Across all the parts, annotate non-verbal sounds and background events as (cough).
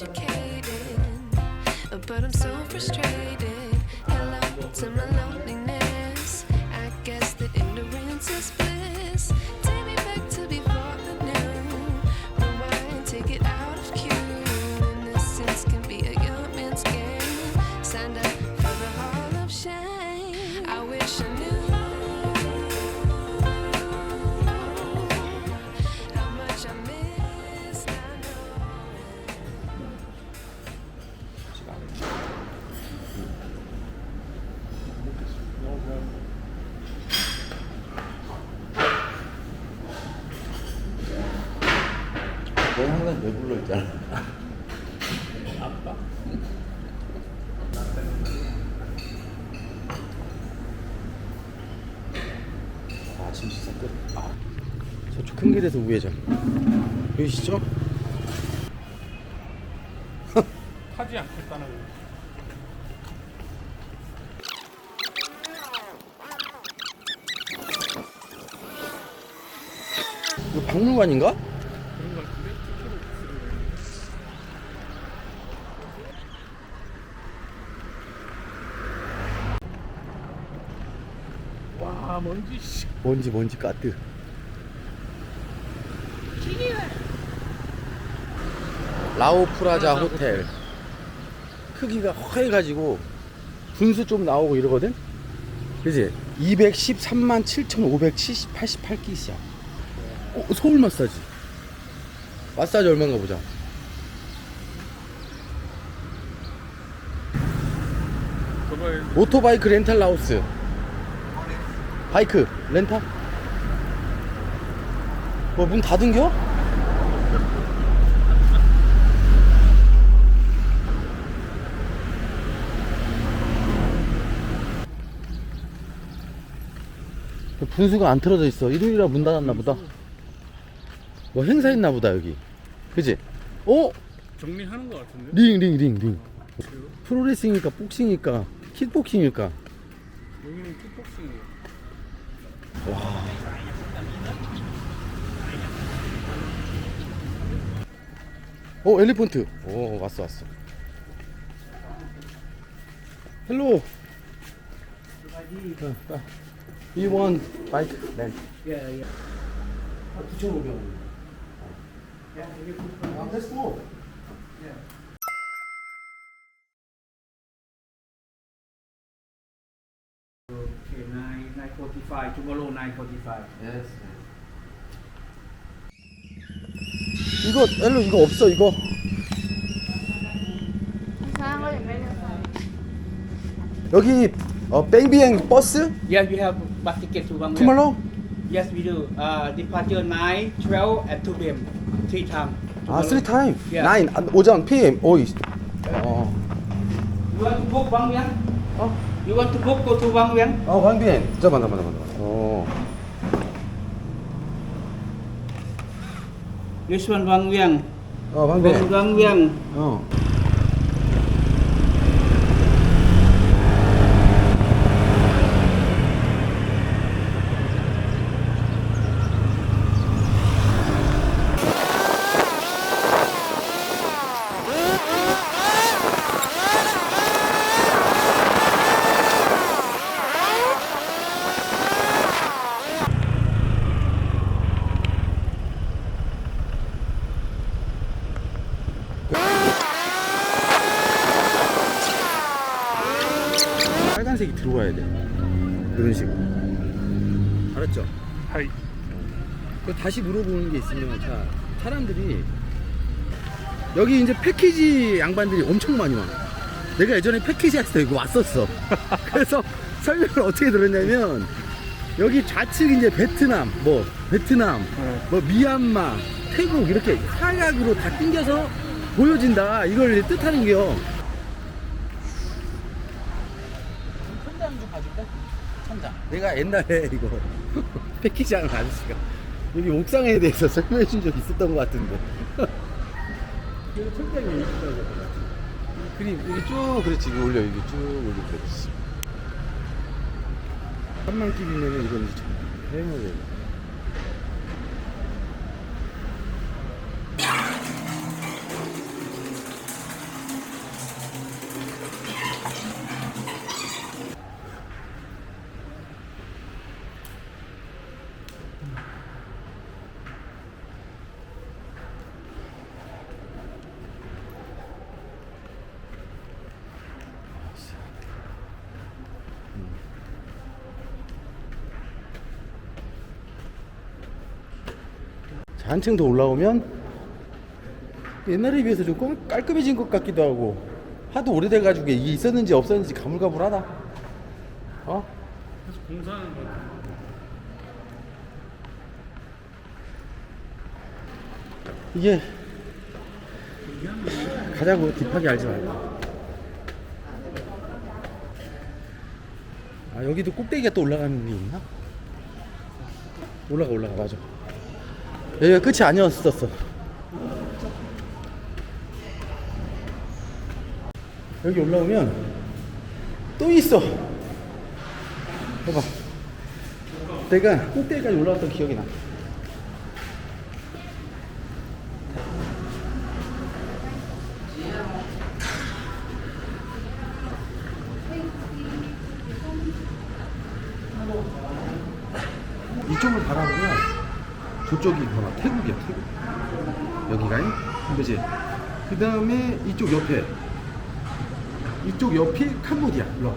educated, but I'm so frustrated. Hello to my loneliness. 넌 항상 왜 불러 있잖아. 아빠. 아침 식사 끝. 아. 저쪽 큰 길에서 우회전. 보이시죠? (laughs) 타지 않겠다는 거. 박물관인가? 그런 거 같은데? 와 먼지 씨. 뭔지 뭔지 까뜨. 라오프라자 호텔. 크기가 허해가지고 분수 좀 나오고 이러거든? 그지? 213만 7,588끼시야. 어, 서울 마사지. 마사지 얼마인가 보자. 그거에 오토바이크 렌탈 라우스. 바이크 렌탈? 뭐문 닫은겨? 분수가 안 틀어져 있어. 일요일이라 문 닫았나 보다. 뭐 행사 있나 보다 여기. 그지? 어? 정리하는 거 같은데? 링 링 링 링. 프로레슬링일까 복싱일까 킥복싱일까? 여기는 킥복싱이에요. 와. 오 엘리펀트. 오 왔어 왔어. 헬로. You want bike then? Yeah, yeah. 아, 9,500원. Yeah, that's cool. Yeah. 9.45, tomorrow 9.45. Yes. 이거 엘로 이거 없어 이거. 이상한 걸 걸렸어요. 여기 어, 뺑비행 버스? Yeah, we have bus ticket to Bangkok. 투말로? Yes, we do. Uh, departure 9, 12, at 2 p.m. Three times. 아, 쓰리 타임. 예. 나인 오전 PM. 오이. 어. You want to book Bangkok? 어. You want to book go to Bang Vieng? 어, 황비엔. 잠깐만, 잠깐만, 잠깐만. 어. This one Bang Vieng. 어. Bang Vieng. 어. 들어와야 돼. 이런 식으로. 알았죠? 하이. 그 다시 물어보는 게 있으면 자, 사람들이 여기 이제 패키지 양반들이 엄청 많이 와. 내가 예전에 패키지 할 때 이거 왔었어. (laughs) 그래서 설명을 어떻게 들었냐면 여기 좌측 이제 베트남, 뭐 베트남, 네. 뭐 미얀마, 태국 이렇게 사각으로 다 낑겨서 보여진다. 이걸 뜻하는 게요. 천장 좀 봐줄까? 천장. 내가 옛날에 이거 (laughs) 패키지 하는 아저씨가 여기 옥상에 대해서 (laughs) 설명해 준 적 있었던 것 같은데. (laughs) 그래서 천장이 있다고. 그림 여기 쭉 그렇지 이거 올려 여기 쭉 올려 그렇지. 한만 끼리면은 이건 이제 해먹어야 돼. 한층 더 올라오면 옛날에 비해서 좀 깔- 깔끔해진 것 같기도 하고 하도 오래돼가지고 이게 있었는지 없었는지 가물가물하다. 어? 계속 공사하는 거 같아. 이게 가자고 딥하게 알지 말고. 아 여기도 꼭대기가 또 올라가는 게 있나? 올라가 올라가 맞아. 여기가 끝이 아니었었어. 여기 올라오면 또 있어. 봐봐. 내가 꼭대기까지 올라왔던 기억이 나. 이쪽을 바라보면 저쪽이 봐봐 태국이야 태국. 여기가. 그지? 그 다음에 이쪽 옆에. 이쪽 옆이 캄보디아. 일로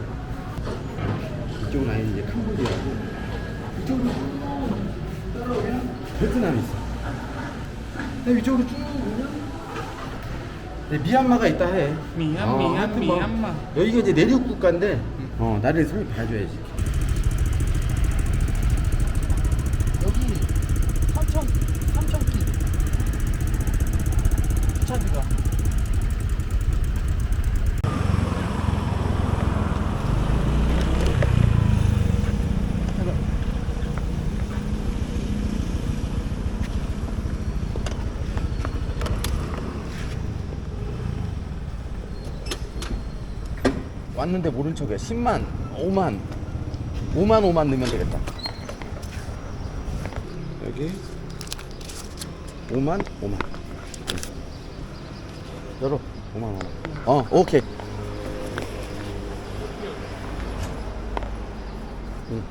이쪽은 아예 이제 캄보디아고 이쪽으로 따라오면 베트남이 있어. 그다음에 이쪽으로 쭉 오면 네, 미얀마가 있다 해. 미얀, 어, 미얀, 뭐 미얀마. 여기가 이제 내륙 국가인데 어 나를 설 봐줘야지 여기 3천 3천 끼 차비가 왔는데 모른 척해. 10만 5만. 5만 5만 넣으면 되겠다. 여기. 5만 5만. 열어. 5만 5만. 어 오케이. 응.